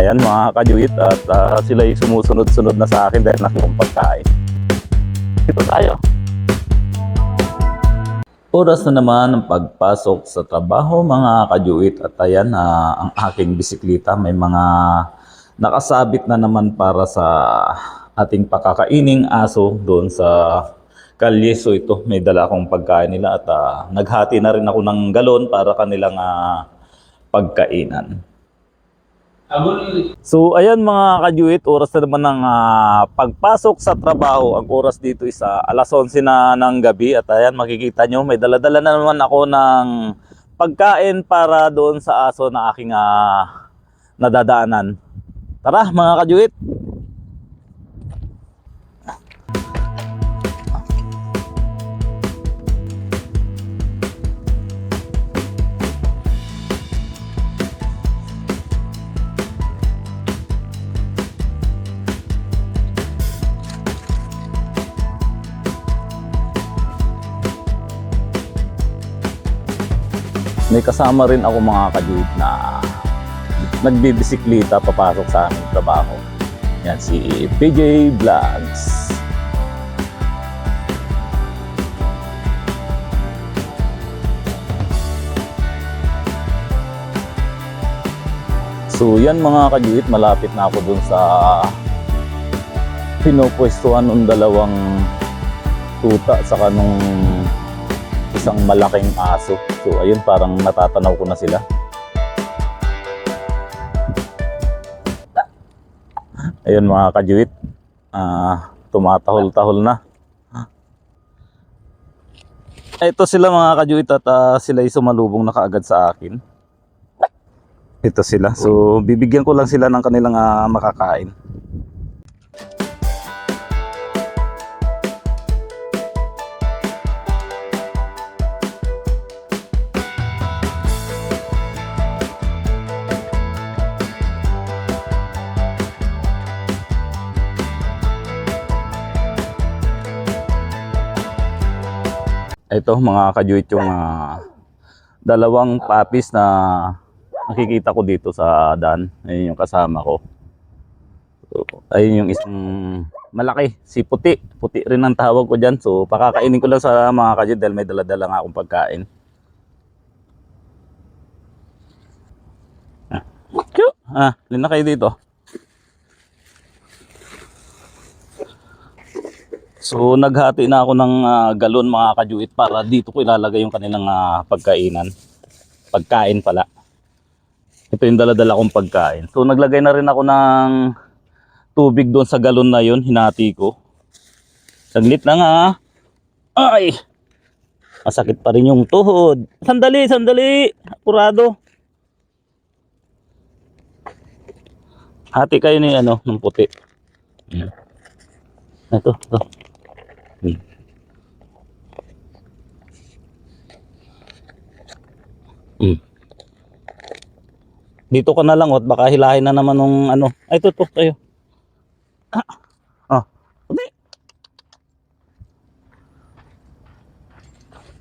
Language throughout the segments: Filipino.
Ayan mga kajuit at ah, sila yung sumusunod-sunod na sa akin dahil nakuha pagkain. Dito tayo. Oras na naman ng pagpasok sa trabaho mga kajuit at ayan ah, ang aking bisikleta may mga nakasabit na naman para sa ating pakakaining aso doon sa kalye. So ito may dala akong pagkain nila at ah, naghati na rin ako ng galon para kanilang ah, pagkainan. So ayan mga kajuit, oras na naman ng ah, pagpasok sa trabaho. Ang oras dito is ah, alas 11 na ng gabi at ayan makikita nyo may daladala na naman ako ng pagkain para doon sa aso na aking ah, nadadaanan. Tara mga kajuit! May kasama rin ako mga kajuit na nagbibisikleta papasok sa aming trabaho. Yan si PJ Vlogs. So yan mga kajuit, malapit na ako dun sa pinupwestuhan ng dalawang tuta sa kanong isang malaking aso. So ayun parang natatanaw ko na sila. Ayun mga kajuit. Ah, tumatahol-tahol na. Ito sila mga kajuit at ah, sila ay sumalubong na kaagad sa akin. Ito sila. So bibigyan ko lang sila ng kanilang ah, makakain. Ito mga kajuit yung ah, dalawang papis na nakikita ko dito sa daan. Ayun yung kasama ko. Ayun yung isang malaki, si Puti. Puti rin ang tawag ko dyan. So pakakainin ko lang sa mga kajuit dahil may daladala nga akong pagkain. Ah, Kyo! ah lina kayo dito. So naghati na ako ng ah, galon mga kajuit para dito ko ilalagay yung kanilang ah, pagkainan. Pagkain pala. Ito yung daladala kong pagkain. So naglagay na rin ako ng tubig doon sa galon na yun. Hinati ko. Saglit lang ah. Ay! Masakit pa rin yung tuhod. Sandali, sandali. Apurado. Hati kayo ni ano, ng puti. Hmm. Ito, ito. Hmm. Dito ka na lang, ot baka hilahin na naman nung ano. Ay, ito, tayo. Ah. Ah. Hindi.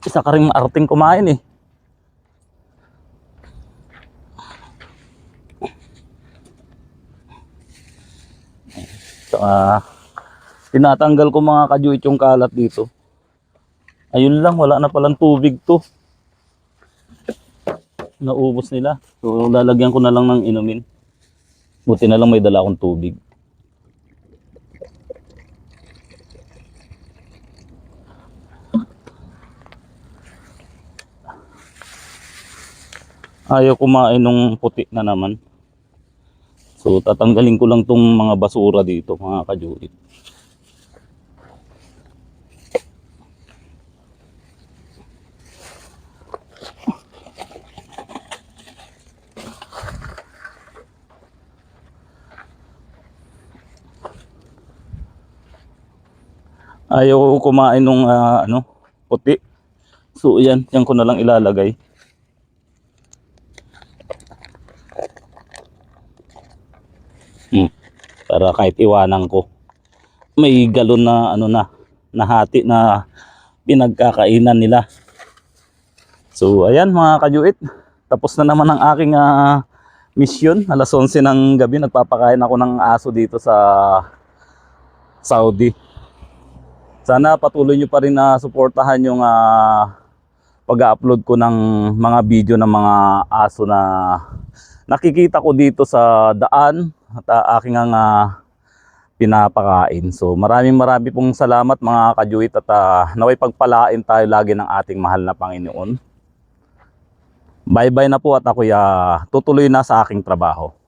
Isa ka rin maarting kumain eh. So, ah, tinatanggal ko mga kajuit yung kalat dito. Ayun lang, wala na palang tubig to. Naubos nila. So, lalagyan ko na lang ng inumin. Buti na lang may dala akong tubig. Ayaw kumain nung puti na naman. So tatanggalin ko lang tong mga basura dito mga kajuit. Ayaw kumain nung ah, ano, puti. So yan, yan ko na lang ilalagay. Hmm. Para kahit iwanan ko. May galon na ano na, nahati na pinagkakainan nila. So ayan mga kajuit, tapos na naman ang aking ah, mission. Alas 11 ng gabi, nagpapakain ako ng aso dito sa Saudi. Sana patuloy nyo pa rin na suportahan yung ah, pag-upload ko ng mga video ng mga aso na nakikita ko dito sa daan at ah, aking ang ah, pinapakain. So maraming maraming pong salamat mga kajuit at ah, naway pagpalain tayo lagi ng ating mahal na Panginoon. Bye-bye na po at ako'y ah, tutuloy na sa aking trabaho.